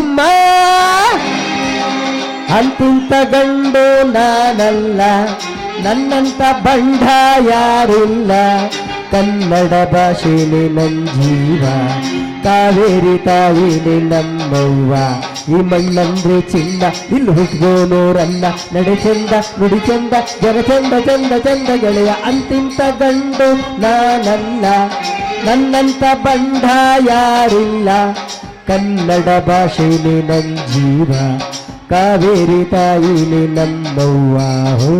ಸುಮ್ಮ? ಅಂತಿಂತ ಗಂಡು ನಾನಲ್ಲ, ನನ್ನಂತ ಬಂಡ ಯಾರಿಲ್ಲ. ಕನ್ನಡ ಭಾಷೆಲಿ ನನ್ ಜೀವ, ಕಾವೇರಿ ತಾಯಿಲಿ ನಮ್ಮವ್ವ. ಈ ಮಣ್ಣಂದ್ರೆ ಚಿನ್ನ, ಇಲ್ಲಿ ಹುಟ್ಗೋನೋರಲ್ಲ ನಡೆ ಚಂದ, ನುಡಿ ಚಂದ, ಜನ ಚಂದ ಚಂದ ಚಂದ ಗೆಳೆಯ ಅಂತಿಂತ ಗಂಡು ನಾನಲ್ಲ. ನನ್ನಂತ ಬಂಡ ಯಾರಿಲ್ಲ. ಕನ್ನಡ ಭಾಷೆನೇ ನನ್ ಜೀವ ಕಾವೇರಿ ತಾಯಿನೇ ನಮ್ಮವ್ವ ಹೋ.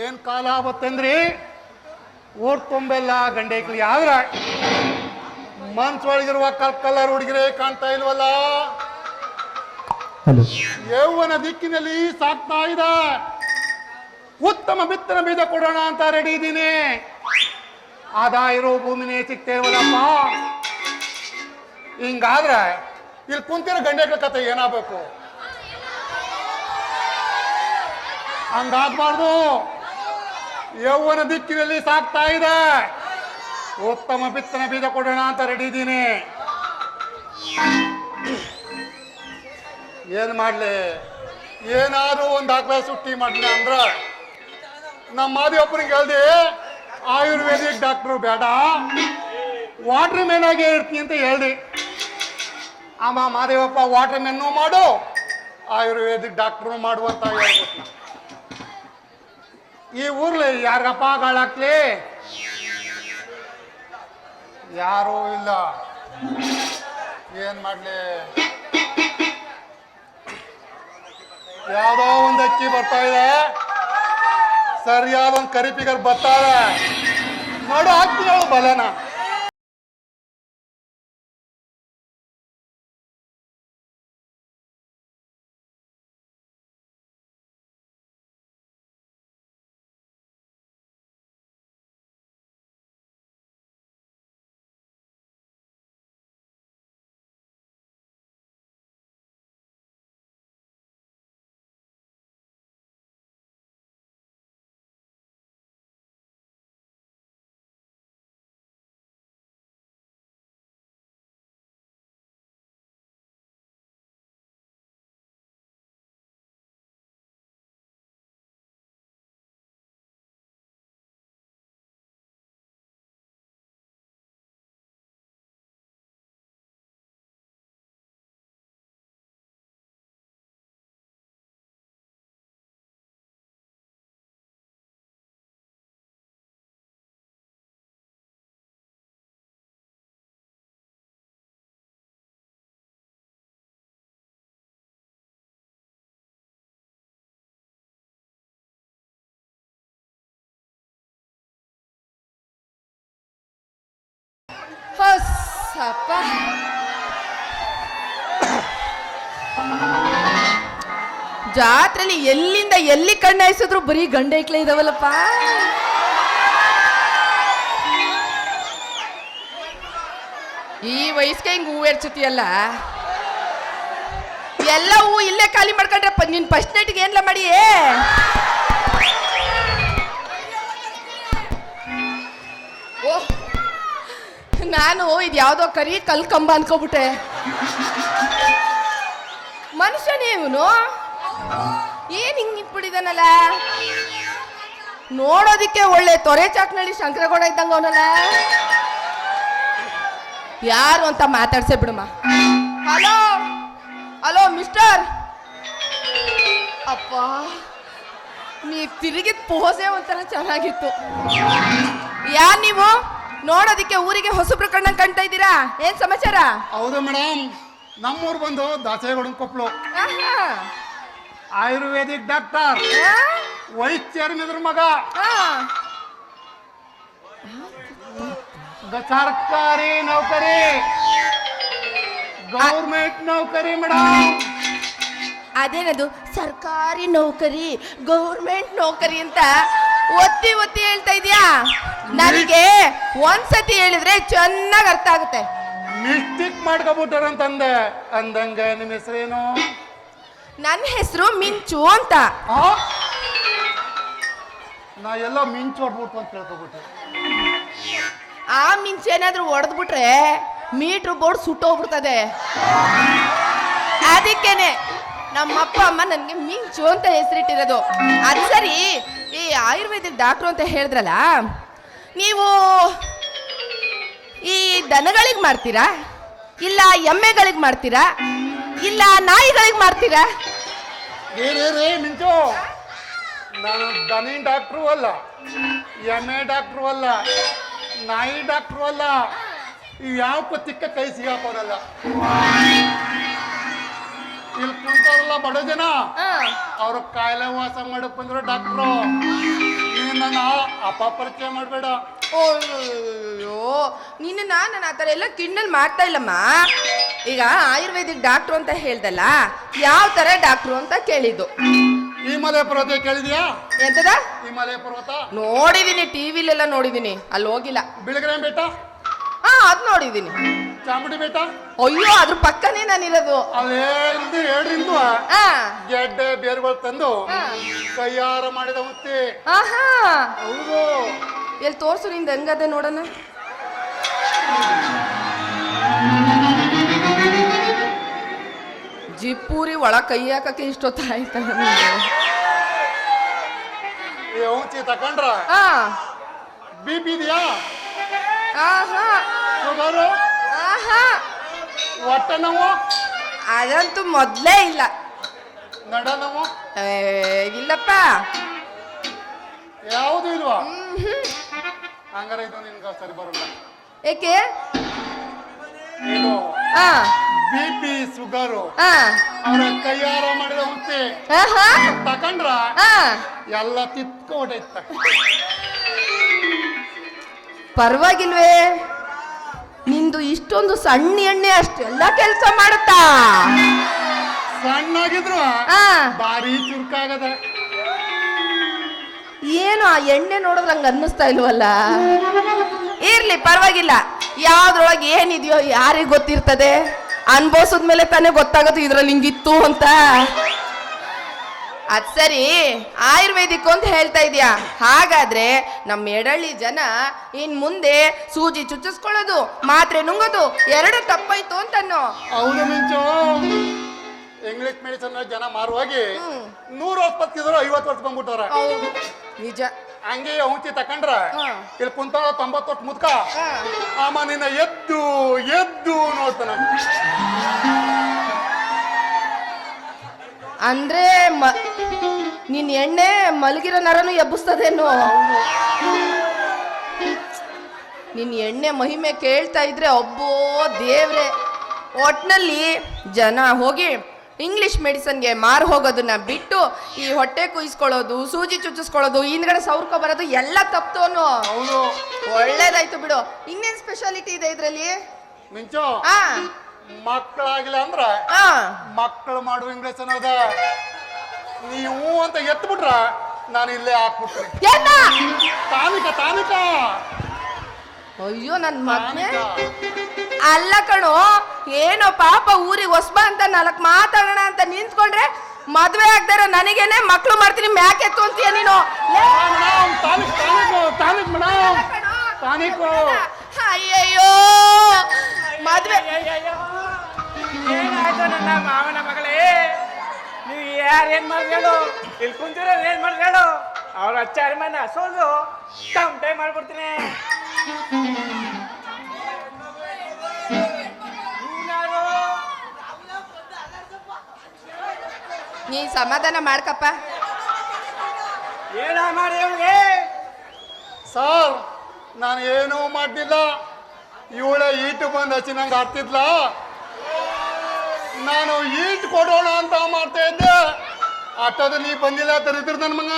ಏನ್ ಕಾಲ ಬತ್ತಂದ್ರಿ ಊರ್ ತುಂಬೆಲ್ಲ ಗಂಡೈಕ್ಲಿ ಆದ್ರ ಮನ್ಸೊಳಗಿರುವ ಕಲ್ ಕಲರ್ ಹುಡುಗಿರೇ ಕಾಣ್ತಾ ಇಲ್ವಲ್ಲ? ಯೌವನ ದಿಕ್ಕಿನಲ್ಲಿ ಸಾಕ್ತಾ ಇದ ಉತ್ತಮ ಬಿತ್ತನ ಬೀಜ ಕೊಡೋಣ ಅಂತ ರೆಡಿ ಇದ್ದೀನಿ. ಆದಾಯ ಇರೋ ಭೂಮಿನೇ ಸಿಗ್ತೇ ಇಲ್ವಲ್ಲಪ್ಪ ಹಿಂಗಾದ್ರೆ ಇಲ್ಲಿ ಕುಂತಿರೋ ಗಂಡೆಗಳ ಕತೆ ಏನಾಗಬೇಕು? ಹಂಗಾಗ್ಬಾರ್ದು. ಯೌವನ ದಿಕ್ಕಿನಲ್ಲಿ ಸಾಕ್ತಾ ಇದೆ. ಉತ್ತಮ ಬಿತ್ತನ ಬೀಜ ಕೊಡೋಣ ಅಂತ ರೆಡಿ ಇದ್ದೀನಿ. ಏನ್ ಮಾಡ್ಲಿ? ಏನಾದ್ರು ಒಂದು ದಾಖಲೆ ಸುಟ್ಟಿ ಮಾಡ್ಲಿ ಅಂದ್ರ ನಮ್ಮ ಮಾದಿ ಒಬ್ಬರಿಗೆ ಹೇಳ್ದೆ ಆಯುರ್ವೇದಿಕ್ ಡಾಕ್ಟ್ರು ಬೇಡ. ವಾಟರ್ ಮ್ಯಾನ್ ಆಗೇ ಇರ್ತೀನಿ ಅಂತ ಹೇಳ್ದೆ ಆಮ ಮಾದೇವಪ್ಪ ವಾಟರ್ ಮ್ಯಾನ್ ಮಾಡು. ಆಯುರ್ವೇದಿಕ್ ಡಾಕ್ಟ್ರು ಮಾಡುವಂತ ಈ ಊರ್ಲಿ ಯಾರಿಗಪ್ಪ ಗಾಳಾಕ್ಲಿ ಯಾರೂ ಇಲ್ಲ. ಏನ್ ಮಾಡ್ಲಿ? ಯಾವ್ದೋ ಒಂದು ಅಕ್ಕಿ ಬರ್ತಾ ಇದೆ. ಸರಿಯಾದ ಕರಿಪಿಗರ್ ಬರ್ತಾರೆ ನೋಡು ಹಾಕ್ತೀನಿ ಅವಳು ಬಲೆನ. ಹೊಸಪ್ಪ ಜಾತ್ರೆಲಿ ಎಲ್ಲಿಂದ ಎಲ್ಲಿ ಕಣ್ಣಾಯಿಸಿದ್ರು ಬರೀ ಗಂಡೈಕ್ಲೆ ಇದಾವಲ್ಲಪ್ಪ. ಈ ವಯಸ್ಸಿಗೆ ಹಿಂಗೆ ಹೂವು ಎರ್ಚತಿಯಲ್ಲ? ಎಲ್ಲ ಹೂ ಇಲ್ಲೇ ಖಾಲಿ ಮಾಡ್ಕೊಂಡ್ರೆ ನಿನ್ ಫಸ್ಟ್ ನೈಟ್ಗೆ ಏನ್ಲ ಮಾಡಿ? ಓಹ್ ನಾನು ಇದು ಯಾವುದೋ ಕರಿ ಕಲ್ ಕಂಬ ಅನ್ಕೋಬಿಟ್ಟೆ. ಮನುಷ್ಯನೇ ಇವನು? ಏನ್ ಹಿಂಗ್ ನಿಂತ್ಬಿಟ್ಟಿದಾನಲ್ಲ? ನೋಡೋದಿಕ್ಕೆ ಒಳ್ಳೆ ತೊರೆ ಚಾಕ್ನಳ್ಳಿ ಶಂಕರಗೌಡ ಇದ್ದಂಗ ಅವನಲ್ಲ? ಯಾರು ಅಂತ ಮಾತಾಡ್ಸೇ ಬಿಡಮ್ಮ ಹಲೋ? Hello, mister? ಅಪ್ಪ, ನೀ ತಿರುಗಿದ ಪೋಸೆ ಒಂಥರ ಚೆನ್ನಾಗಿತ್ತು. ಯಾರು ನೀವು? ನೋಡೋದಿಕ್ಕೆ ಊರಿಗೆ ಹೊಸಬ್ರು ಪ್ರಕರಣ ಕಾಣ್ತಾ ಇದ್ದೀರಾ? ಏನ್ ಸಮಾಚಾರ? ಹೌದು ಮೇಡಮ್ ನಮ್ಮೂರು ಬಂದು ದಾಸೇಗೌಡನ ಕೊಪ್ಪಳು ಆಹಾ. Ayurvedic doctor. ಆ? ವೈಸ್ ಚೇರ್ಮನ್ ಇದ್ರ ಮಗ. ಆ. ಗ- ಸರ್ಕಾರಿ ನೌಕರಿ. ಗೌರ್ಮೆಂಟ್ ನೌಕರಿ ಮೇಡಮ್. ಅದೇನದು? ಸರ್ಕಾರಿ ನೌಕರಿ ಗೌರ್ಮೆಂಟ್ ನೌಕರಿ ಅಂತ ಒತ್ತಿ ಒತ್ತಿ ಹೇಳ್ತಾ ಇದೀಯಾ? ನನಗೆ ಒಂದ್ಸತಿ ಹೇಳಿದ್ರೆ ಚೆನ್ನಾಗಿ ಅರ್ಥ ಆಗುತ್ತೆ. ಮಿಸ್ಟೇಕ್ ಮಾಡ್ಕೊಬಿಟ್ಟಾರಂತಂದೆ ಅಂದಂಗೆ ನಿಮ್ಮ ಹೆಸರೇನು? ನನ್ನ ಹೆಸರು ಮಿಂಚು ಅಂತ. ಆ? ನಾ ಎಲ್ಲ ಮಿಂಚು ಹೊಡ್ಬಿಟ್ಟು ಅಂತ ತಿಳ್ಕೊಬಿಟ್ಟೆ ಆ ಮಿಂಚು ಏನಾದ್ರೂ ಹೊಡೆದ್ಬಿಟ್ರೆ ಮೀಟ್ರ್ ಬೋರ್ಡ್ ಸುಟ್ಟೋಗ್ಬಿಡ್ತದೆ ಅದಕ್ಕೇನೆ ನಮ್ಮಪ್ಪ ಅಮ್ಮ ನನಗೆ ಮಿಂಚು ಅಂತ ಹೆಸರಿಟ್ಟಿರೋದು. ಅದು ಸರಿ ಈ ಆಯುರ್ವೇದಿಕ್ ಡಾಕ್ಟ್ರು ಅಂತ ಹೇಳಿದ್ರಲ್ಲ ನೀವು ಈ ದನಗಳಿಗೆ ಮಾಡ್ತೀರಾ? ಇಲ್ಲ ಎಮ್ಮೆಗಳಿಗೆ ಮಾಡ್ತೀರಾ? ಇಲ್ಲ ನಾಯಿಗಳಿಗೆ ಮಾಡ್ತೀರಾ? ರೇ ರೇ ರೇ ಮಿಂಚು. ನಾನು ದನಿ ಡಾಕ್ಟ್ರು ಅಲ್ಲ. ಎಮ್ಮೆ ಡಾಕ್ಟ್ರು ಅಲ್ಲ. ನಾಯಿ ಡಾಕ್ಟ್ರು ಅಲ್ಲ. ಯಾವ ತಿಕ್ಕ ಕೈ ಸಿಗಾಕೋರಲ್ಲ ಇಲ್ಲಿ ಕುಂತವ್ರಲ್ಲ ಬಡ ಜನ. ಅವ್ರ ಕಾಯಿಲೆ ವಾಸ ಮಾಡಕ್ ಬಂದಿರೋ ಡಾಕ್ಟ್ರು. ನನ್ನ ಅಪಪರಿಚಯ ಮಾಡಬೇಡ. ಅಯ್ಯೋ ನಿನ್ನ ನಾನು ಆ ಥರ ಎಲ್ಲ ಕಿಣ್ಣಲ್ಲಿ ಮಾಡ್ತಾ ಇಲ್ಲಮ್ಮ. ಈಗ ಆಯುರ್ವೇದಿಕ್ ಡಾಕ್ಟ್ರು ಅಂತ ಹೇಳ್ದಲ್ಲ ಯಾವ ಥರ ಡಾಕ್ಟ್ರು ಅಂತ ಕೇಳಿದ್ದು. ಹಿಮಾಲಯ ಪರ್ವತ ಕೇಳಿದ್ಯಾ? ಎಂತದ? ಹಿಮಾಲಯ ಪರ್ವತ ನೋಡಿದೀನಿ ಟಿವಿಲೆಲ್ಲ ನೋಡಿದೀನಿ ಅಲ್ಲಿ ಹೋಗಿಲ್ಲ ಬೆಳಗ್ರೆ ಬೆಟ್ಟ? ಹಾ ಅದ್ ನೋಡಿದೀನಿ. ಚಾಮುಂಡಿ ಬೆಟ್ಟ? ಅಯ್ಯೋ ಅದ್ರ ಪಕ್ಕನೇ ನಾನಿರೋದು. ಅಲ್ಲೇಂದು ಹೇಳ್ರಿಂದು. ಆ ಗೆಡ್ಡೆ ಬೇರುಗಳು ತಂದು ಹಾ. ಕೈಯಾರ ಮಾಡಿದ ಮತ್ತೆ ಆಹಾ. ಹೌದು. ಎಲ್ಲಿ ತೋರ್ಸು ನಿಂದ ಹೆಂಗದೆ ನೋಡೋಣ? ಜಿಪ್ಪೂರಿ ಒಳ ಕೈ ಹಾಕಕ್ಕೆ ಇಷ್ಟೊತ್ತಾಯ್ತಲ್ಲ. ಈ ಔಂಚಿ ತಕೊಂಡ್ರ? ಆ ಬಿ ಪಿ ಇದೆಯಾ? ಆಹಾ. ಶುಗರು ಆಹಾ. ಹೊಟ್ಟೆ ನೋವು ಅದಂತೂ ಮೊದ್ಲೇ ಇಲ್ಲ. ನಡ ನೋವು ಏ, ಇಲ್ಲಪ್ಪ. ಯಾವುದು ಇಲ್ವಾ? ಮ್ಹೂ. ಹಂಗಾರ ಇದು ನಿನ್ಗ ಸರಿ ಬರಲ್ಲ. ಏಕೆ? ಇದು ಆ. ಬಿ ಪಿ ಶುಗರು ಆ. ಅವ್ರ ಕೈಯಾರ ಮಾಡಿದ ಮುತ್ತಿ ಆಹಾ. ತಕೊಂಡ್ರ? ಆ. ಎಲ್ಲ ತಿತ್ಕೊಂಡೈತ ಪರವಾಗಿಲ್ವೇ? ಇಷ್ಟೊಂದು ಸಣ್ಣ ಎಣ್ಣೆ ಅಷ್ಟೆಲ್ಲ ಕೆಲಸ ಮಾಡುತ್ತಾ? ಸಣ್ಣಾಗಿದ್ರು ಆ. ಭಾರಿ ಚುರುಕಾಗದ. ಏನು ಆ ಎಣ್ಣೆ ನೋಡಿದ್ರೆ ಹಂಗ ಅನ್ನಿಸ್ತಾ ಇಲ್ವಲ್ಲ? ಇರ್ಲಿ ಪರವಾಗಿಲ್ಲ. ಯಾವ್ದ್ರೊಳಗೆ ಏನಿದೆಯೋ ಯಾರಿಗೆ ಗೊತ್ತಿರ್ತದೆ? ಅನ್ಭವಿಸಿದ್ಮೇಲೆ ತಾನೇ ಗೊತ್ತಾಗೋದು ಇದ್ರಲ್ಲಿ ಹಿಂಗಿತ್ತು ಅಂತ. ಅದ್ ಸರಿ ಆಯುರ್ವೇದಿಕ್ ಅಂತ ಹೇಳ್ತಾ ಇದೀಯಾ? ಹಾಗಾದ್ರೆ ನಮ್ಮ ಎಡಳ್ಳಿ ಜನ ಇನ್ ಮುಂದೆ ಸೂಜಿ ಚುಚ್ಚಿಸ್ಕೊಳ್ಳೋದು ಮಾತ್ರೆ ನುಂಗೋದು ಎರಡು ತಪ್ಪಾಯ್ತು ಅಂತ ಹೌದು ಮಿಂಚು. ಇಂಗ್ಲಿಷ್ ಮೆಡಿಸನ್ ಜನ ಮಾರುವಾಗಿ ನೂರು ವರ್ಷ ಬದುಕಿದ್ರು ಐವತ್ತು ವರ್ಷ ಬಂದ್ಬಿಟ್ಟವ್ರ ನಿಜ. ಹಂಗೆ ಔಷಧಿ ತಕೊಂಡ್ರ ಇಲ್ಲಿ ಕುಂತಾಳ ತೊಂಬತ್ತೊಟ್ಟು ಮುದ್ಕ. ಆ ಆಮ ನಿನ್ನ ಎದ್ದು ಎದ್ದು ನೋಡ್ತಾನ. ಅಂದ್ರೆ ನಿನ್ ಎಣ್ಣೆ ಮಲಗಿರೋ ನರನು ಎಬ್ಬಿಸ್ತದೇನು. ನಿನ್ ಎಣ್ಣೆ ಮಹಿಮೆ ಕೇಳ್ತಾ ಇದ್ರೆ ಅಬ್ಬೋ ದೇವ್ರೆ. ಒಟ್ನಲ್ಲಿ ಜನ ಹೋಗಿ ಇಂಗ್ಲಿಷ್ ಮೆಡಿಸನ್ಗೆ ಮಾರು ಹೋಗೋದನ್ನ ಬಿಟ್ಟು ಈ ಹೊಟ್ಟೆ ಕುಯ್ಸ್ಕೊಳ್ಳೋದು ಸೂಜಿ ಚುಚ್ಚಿಸ್ಕೊಳ್ಳೋದು ಹಿಂದ್ಗಡೆ ಸೌರ್ಕೊ ಬರೋದು ಎಲ್ಲ ತಪ್ತೋನು. ಅವನು ಒಳ್ಳೇದಾಯ್ತು ಬಿಡು. ಇನ್ನೇನ್ ಸ್ಪೆಷಾಲಿಟಿ ಇದೆ ಇದರಲ್ಲಿ? ಮಕ್ಕಳಾಗಿಲ್ಲ ಅಂದ್ರ ಆ. ಮಕ್ಕಳು ಮಾಡುವ ಇಂಗ್ಲಿಷ್ ಅನ್ನೋದ ನೀವು ಅಂತ ಎತ್ತು ಬಿಟ್ರ ನಾನು ಇಲ್ಲೇ ಹಾಕ್ಬಿಟ್ರಿ. ಏನ ತಾನಿಕ ತಾನಿಕ. ಅಯ್ಯೋ ನನ್ ಮಗ್ನೆ. ಅಲ್ಲ ಕಣೋ ಏನೋ ಪಾಪ ಊರಿಗೆ ಹೊಸ್ಬ ಅಂತ ನಾಲ್ಕು ಮಾತಾಡೋಣ ಅಂತ ನಿಂತ್ಕೊಂಡ್ರೆ ಮದ್ವೆ ಆಗ್ದಾರ ನನಗೇನೆ ಮಕ್ಳು ಮಾಡ್ತೀನಿ ಮ್ಯಾಕ್ ಎತ್ತು ಅಂತೀಯ ನೀನು? ಲೇ, ಮೇಡಮ್ ತಾನಿಕ್ ತಾನಿಕು ತಾನಿಕ್ ಮೇಡಮ್ ಕಣೋ. ತಾನಿಕು. ಅಯ್ಯಯ್ಯೋ. ಮದ್ವೆ. ಏನಾಯ್ತು ನನ್ನ ಮಾವನ ಮಗಳೇ? ನೀವು ಯಾರು ಏನ್ ಮಾಡ್ಬೇಡು ಇಲ್ಲಿ ಕುಂತಿರೋ ಏನ್ ಮಾಡ್ಬೇಡು ಅವ್ರ ಅಚ್ಚಾರ ಮನೆ ಸೋದು ಟೈಮ್ ಮಾಡ್ಬಿಡ್ತೀನಿ? ನೀ ಸಮಾಧಾನ ಮಾಡ್ಕಪ್ಪ. ಏನ ಮಾಡಿ ಅವ್ನಿಗೆ? ಸರ್ ನಾನು ಏನೂ ಮಾಡಲಿಲ್ಲ. ಇವಳ ಈಟು ಬಂದು ಹಚ್ಚಿ ನಂಗೆ ಆಗ್ತಿದ್ಲ ನಾನು ಈಟ್ ಕೊಡೋಣ ಅಂತ ಮಾಡ್ತಾ ಇದ್ದೆ. ಆಟೋದ ನೀ ಬಂದಿಲ್ಲ ತರಿದ್ರು ನನ್ನ ಮಗ.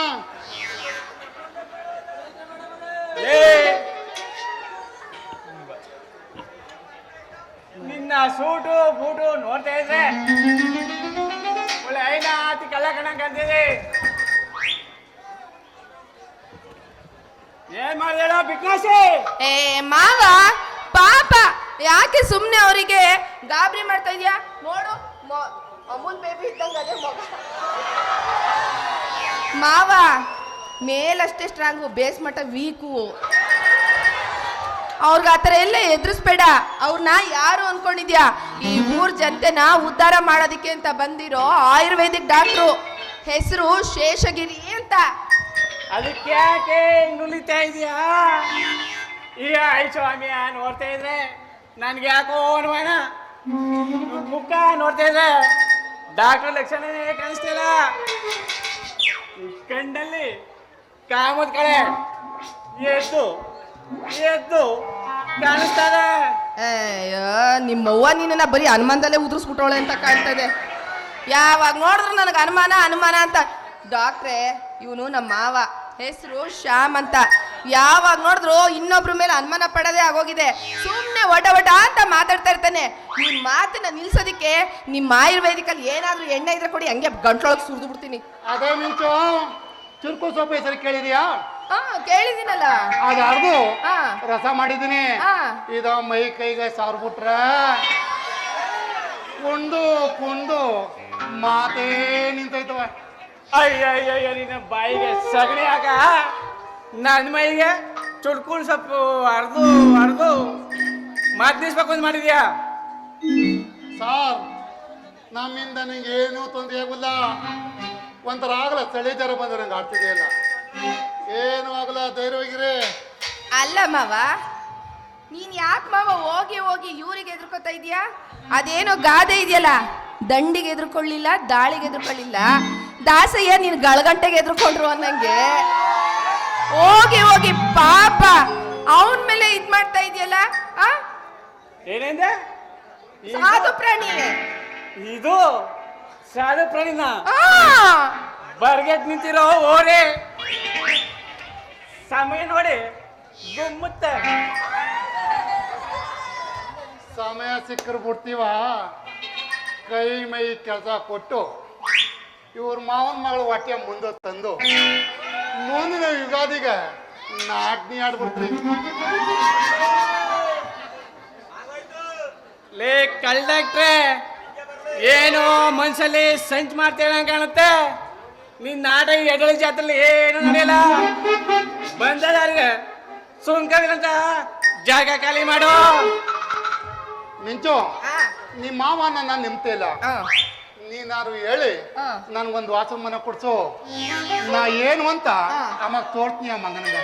ನಿನ್ನ ಸೂಟು ಬೂಟು ನೋಡ್ತಾ ಇದ್ರೆ ಒಳ್ಳೆ ಐನ ಆತಿ ಕಲ್ಲ ಕಣಂಗ್ ಅಂತಿದೆ ಏನ್ ಮಾಡ್ದೇಳ ಬಿಕ್ನಾಶಿ ಏ ಮಾವ ಪಾಪ, ಯಾಕೆ ಸುಮ್ಮನೆ ಅವರಿಗೆ ಗಾಬರಿ ಮಾಡ್ತಾ ಇದೀಯಾ? ನೋಡು ಅಮೂಲ್ ಬೇಬಿ ಇದ್ದಂಗ ಅದೇ ಮಗ. ಮಾವ, ಮೇಲಷ್ಟೇ ಸ್ಟ್ರಾಂಗು ಬೇಸ್ ಮಟ್ಟ ವೀಕು ಅವ್ರಿಗೆ ಆ ಥರ ಎಲ್ಲ ಎದುರಿಸ್ಬೇಡ. ಅವ್ರನ್ನ ಯಾರು ಅನ್ಕೊಂಡಿದ್ಯಾ? ಈ ಊರ್ ಜನತೆನ ಉದ್ಧಾರ ಮಾಡೋದಕ್ಕೆ ಅಂತ ಬಂದಿರೋ ಆಯುರ್ವೇದಿಕ್ ಡಾಕ್ಟ್ರು. ಹೆಸರು ಶೇಷಗಿರಿ ಅಂತ. ಅದಕ್ಕೆ ಯಾಕೆ ನುಲಿತಾ ಇದೀಯಾ? ಈಗ ಐ ಸ್ವಾಮಿ ನೋಡ್ತಾ ಇದ್ರೆ ನನ್ಗೆ ಯಾಕೋ ಅನುಮಾನ. ಮುಖ ನೋಡ್ತಾ ಇದ್ರೆ ಡಾಕ್ಟರ್ ಲಕ್ಷಣನೇ ಕಾಣಿಸ್ತಿಲ್ಲ. ಕಂಡಲ್ಲಿ ಕಾಮದ್ ಕಾಮದ ಕಡೆ ಎದ್ದು ಎದ್ದು ಕಾಣಿಸ್ತಾರೆ ಅಯ್ಯೋ, ನಿಮ್ಮವ್ವ ನಿನ್ನ ಬರೀ ಹನುಮಾನದಲ್ಲೇ ಉದುರಿಸ್ಬಿಟ್ಟವಳೆ ಅಂತ ಕಾಣ್ತಾ ಇದೆ. ಯಾವಾಗ ನೋಡಿದ್ರು ನನಗೆ ಅನುಮಾನ ಅನುಮಾನ ಅಂತ. ಡಾಕ್ಟ್ರೇ, ಇವನು ನಮ್ಮ ಮಾವ. ಹೆಸರು ಶ್ಯಾಮ್ ಅಂತ. ಯಾವಾಗ ನೋಡಿದ್ರು ಇನ್ನೊಬ್ರ ಮೇಲೆ ಅನುಮಾನ ಪಡೋದೇ ಆಗೋಗಿದೆ. ಸುಮ್ಮನೆ ಒಡ ಒಡ ಅಂತ ಮಾತಾಡ್ತಾ ಇರ್ತಾನೆ. ನಿನ್ನ ಮಾತನ್ನ ನಿಲ್ಸೋದಿಕ್ಕೆ ನಿಮ್ಮ ಆಯುರ್ವೇದಿಕಲ್ಲಿ ಏನಾದ್ರೂ ಎಣ್ಣೆ ಇದ್ರೆ ಕೊಡಿ ಹಂಗೆ ಗಂಟ್ಲೊಳಗೆ ಸುರಿದು ಬಿಡ್ತೀನಿ. ಅದೇ ಮಿಂಚು ಚುರುಕು ಸೊಪ್ಪು ಹೆಸರು ಕೇಳಿದ್ಯಾ? ಹಾ ಕೇಳಿದಿನಲ್ಲ ಹಾ. ರಸ ಮಾಡಿದ್ದೀನಿ. ಹಾ. ಇದು ಮೈ ಕೈಗೆ ಸಾರು ಬಿಟ್ರ ಕುಂದು ಕುಂದು ಮಾತೇ ನಿಂತೈತವ. ಅಯ್ಯಯ್ಯಯ್ಯ ನಿನ್ನ ಬಾಯಿಗೆ ಸಗಣಿ ಹಾಕ. ನನ್ನ ಮೈಗೆ ಚುಡ್ಕೊಂಡು ಸೊಪ್ಪು ಅರ್ದು ಅರ್ದು. ಮಾತಿಸ್ಬೇಕು ಅಂತ ಮಾಡಿದ್ಯಾ? ಸಾರ್ ನಮ್ಮಿಂದ ನಿಂಗೆ ಏನೂ ತೊಂದರೆ ಆಗುಲ್ಲ. ಒಂಥರ ಆಗಲ್ಲ ಚಳಿ ಜ್ವರ ಬಂದ್ರೆ ನಂಗೆ ಆಗ್ತಿದೆಯಲ್ಲ ಏನು ಆಗಲ್ಲ ಧೈರ್ಯವಾಗಿರಿ ಅಲ್ಲ ಮಾವ ನೀನ್ ಯಾಕೆ ಮಾವ ಹೋಗಿ ಹೋಗಿ ಇವ್ರಿಗೆ ಎದುರ್ಕೊತಾ ಇದೀಯಾ ಅದೇನೋ ಗಾದೆ ಇದೆಯಲ್ಲ ದಂಡಿಗೆ ಎದುರ್ಕೊಳ್ಳಿಲ್ಲ ದಾಳಿಗೆ ಎದುರ್ಕೊಳ್ಳಿಲ್ಲ. ದಾಸಯ್ಯ ನೀನ್ ಗಳಗಂಟೆಗೆ ಎದುರ್ಕೊಂಡ್ರು ಅನ್ನಂಗೆ. ಹೋಗಿ ಹೋಗಿ ಪಾಪ. ಅವನ್ ಮೇಲೆ ಇದ್ ಮಾಡ್ತಾ ಇದೆಯಲ್ಲ ಆ? ಏನೇಂದೆ? ಇದು- ಸಾಧು ಪ್ರಾಣಿ. ಇದು ಸಾಧು ಪ್ರಾಣಿನ? ಆ. ಬರ್ಗೆಟ್ ನಿಂತಿರೋ ಓರೆ ಸಮಯ ನೋಡಿ ಗುಮ್ಮುತ್ತ. ಸಮಯ ಸಿಕ್ಕರು ಬಿಡ್ತೀವ ಕೈ ಮೈ ಕೆಲಸ ಕೊಟ್ಟು ಇವ್ರ ಮಾವನ ಮಗಳು ಹೊಟ್ಟೆ ಮುಂದೆ ತಂದು ಮುಂದಿನ ಯುಗಾದಿಗೆ ನಾಟ್ನಿ ಆಡ್ಬಿಡ್ತೀವಿ ಲೇ ಕಂಡಕ್ಟ್ರೆ ಏನೋ ಮನ್ಸಲ್ಲಿ ಸಂಚ್ ಮಾಡ್ತೇವೆ ಕಾಣುತ್ತೆ. ನಿನ್ ನಾಟ ಎಡಳಿ ಜಾತ್ರೆ ಏನು ನಡೆಯಲ್ಲ. ಬಂದದಾರಿಗೆ ಸುಂಕಂತ ಜಾಗ ಖಾಲಿ ಮಾಡು. ಮಿಂಚು ಆ, ನಿಮ್ಮ ಮಾವ ನನ್ನ ನಿಮ್ತಿಲ್ಲ ನೀನಾರು ಹೇಳಿ ಆ. ನನ್ಗೊಂದು ವಾಸ ಮನೆ ಕೊಡ್ಸು. ನಾ ಏನು ಅಂತ ಅಮ್ಮ ಆಮೇಲೆ ತೋರ್ತೀನಿ ಆ ಮಗನಿಗೆ.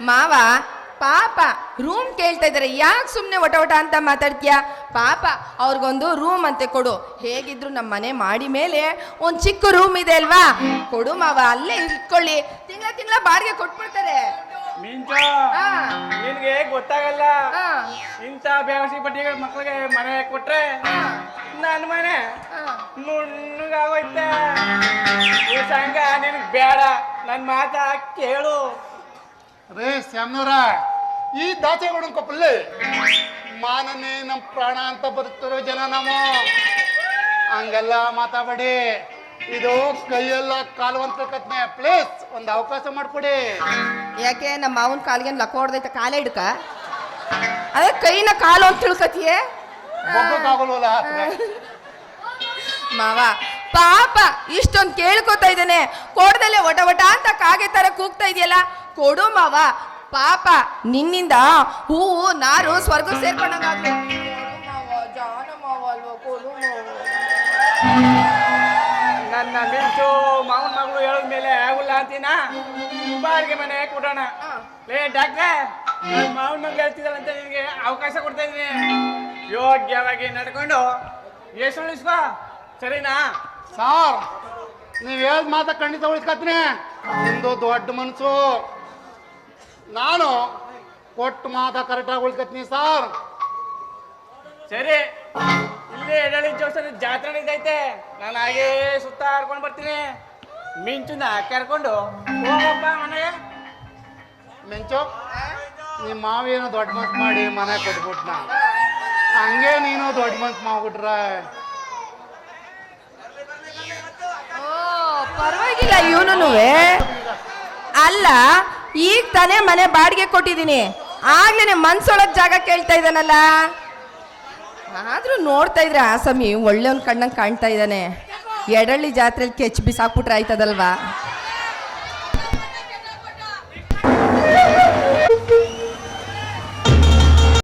ಮಾವ ಪಾಪ ರೂಮ್ ಕೇಳ್ತಾ ಇದಾರೆ. ಯಾಕೆ ಸುಮ್ಮನೆ ಒಟ ಒಟ ಅಂತ ಮಾತಾಡ್ತೀಯಾ? ಪಾಪ ಅವ್ರಿಗೊಂದು ರೂಮ್ ಅಂತೆ ಕೊಡು. ಹೇಗಿದ್ರು ನಮ್ಮ ಮನೆ ಮಾಡಿ ಮೇಲೆ ಒಂದು ಚಿಕ್ಕ ರೂಮ್ ಇದೆ ಅಲ್ವಾ? ಕೊಡು ಮಾವ ಅಲ್ಲೇ ಇಟ್ಕೊಳ್ಳಿ. ತಿಂಗಳ ತಿಂಗಳ ಬಾಡಿಗೆ ಕೊಟ್ಬಿಡ್ತಾರೆ. ಮಿಂಚು. ಆ, ನಿನ್ಗೆ ಗೊತ್ತಾಗಲ್ಲ? ಇಂಥ ಬೇವಸಿ ಮಕ್ಳಿಗೆ ಮಕ್ಕಳಿಗೆ ಮನೆ ಕೊಟ್ರೆ ನನ್ನ ಮನೆ. ನುಣ್ಣಗಾಗೋಯ್ತೆ ಈ ಸಂಘ ನಿನಗೆ ಬೇಡ. ನನ್ನ ಮಾತ ಕೇಳು. ರೇ ಸ್ಯಾಮ್ನವ್ರ ಈ ದಾಸೆಗೌಡನ ಕೊಪ್ಪಲ್ಲಿ ಮಾನನೇ ನಮ್ಮ ಪ್ರಾಣ ಅಂತ ಬದುಕ್ತಿರೋ ಜನ ನಾವು ಹಂಗೆಲ್ಲ ಮಾತಾಡಬೇಡಿ. ಇದು ಕೈಯೆಲ್ಲ ಕಾಲುವಂತ ಕತ್ನೆ ಪ್ಲೀಸ್ ಒಂದು ಅವಕಾಶ ಮಾಡ್ಕೊಡಿ. ಯಾಕೆ ನಮ್ಮ ಮಾವನ ಕಾಲಿಗೆ ಲಕ್ಕ ಹೊಡೆದೈತೆ ಕಾಲೇ ಹಿಡ್ಕ? ಅದೇ ಕೈನ ಕಾಲು ಅಂತ ತಿಳ್ಕತಿಯೇ? ಮಾವ ಪಾಪ ಇಷ್ಟೊಂದು ಕೇಳ್ಕೊತಾ ಇದ್ದಾನೆ. ಕೊಡ್ದಲ್ಲೇ ಒಟ ಒಟ ಅಂತ ಕಾಗೆ ತರ ಕೂಗ್ತಾ ಇದೆಯಲ್ಲ? ಕೊಡು ಮಾವ ಪಾಪ ನಿನ್ನಿಂದ ಹೂವು ನಾರು ಸ್ವರ್ಗ ಸೇರ್ಕೊಂಡಂಗಾಗ್ಲಿ ನನ್ನ ಮಿಂಚು ಮಾವನ ಮಗಳು ಹೇಳಿದ ಮೇಲೆ ಆಗುಲ್ಲ ಅಂತೀನ? ಬಾಡಿಗೆ ಮನೆ ಕೊಡೋಣ. ಲೇ ಡಾಕ್ಟ್ರೆ ಮಾವನ ಮಗಳು ಹೇಳ್ತಿದ್ದಾಳಂತ ನಿನಗೆ ಅವಕಾಶ ಕೊಡ್ತಾ ಇದ್ದೀನಿ ಯೋಗ್ಯವಾಗಿ ನಡ್ಕೊಂಡು ಎಷ್ಟು ಉಳಿಸ್ಕೋ ಸರಿನಾ? ಸಾರ್ ನೀವು ಹೇಳ್ದ ಮಾತ ಖಂಡಿತ ಉಳಿಸ್ಕತ್ತೀನಿ ನಿಮ್ದು ದೊಡ್ಡ ಮನಸ್ಸು ನಾನು ಕೊಟ್ಟು ಮಾತ ಕರೆಕ್ಟಾಗಿ ಉಳಿಸ್ಕತ್ತೀನಿ ಸಾರ್. ಸರಿ. ಇಲ್ಲೇ ಎಡಳಿ ಜಾತ್ರೆ ನಡೀತೈತೆ. ನಾನು ಹಾಗೇ ಸುತ್ತಾಡ್ಕೊಂಡು ಬರ್ತೀನಿ. ಮಿಂಚುನ ಕರ್ಕೊಂಡು ಹೋಗಪ್ಪ ಮನೆಗೆ. ಮಿಂಚು ನಿಮ್ಮ ಮಾವೇನು ದೊಡ್ಡ ಮನ್ಸು ಮಾಡಿ ಮನೆ ಕೊಟ್ಬಿಟ್ನ. ಹಂಗೆ ನೀನು ದೊಡ್ಡ ಮನ್ಸು ಮಾಡ್ಬಿಟ್ರೆ. ಪರವಾಗಿಲ್ಲ ಇವನು ಅಲ್ಲ, ಈಗ ತಾನೇ ಮನೆ ಬಾಡಿಗೆ ಕೊಟ್ಟಿದ್ದೀನಿ. ಆಗ್ಲೇನೆ ಮನ್ಸೊಳಗ್ ಜಾಗ ಕೇಳ್ತಾ ಇದ್ದಾನಲ್ಲ. ಆದ್ರೂ ನೋಡ್ತಾ ಇದ್ರೆ ಆಸಾಮಿ ಒಳ್ಳೆ ಒಂದು ಕಣ್ಣಂಗೆ ಕಾಣ್ತಾ ಇದ್ದಾನೆ. ಎಡಳ್ಳಿ ಜಾತ್ರೆಯಲ್ಲಿ ಕೆಚ್ ಬಿಸಾಕ್ಬಿಟ್ರೆ ಆಯ್ತದಲ್ವಾ?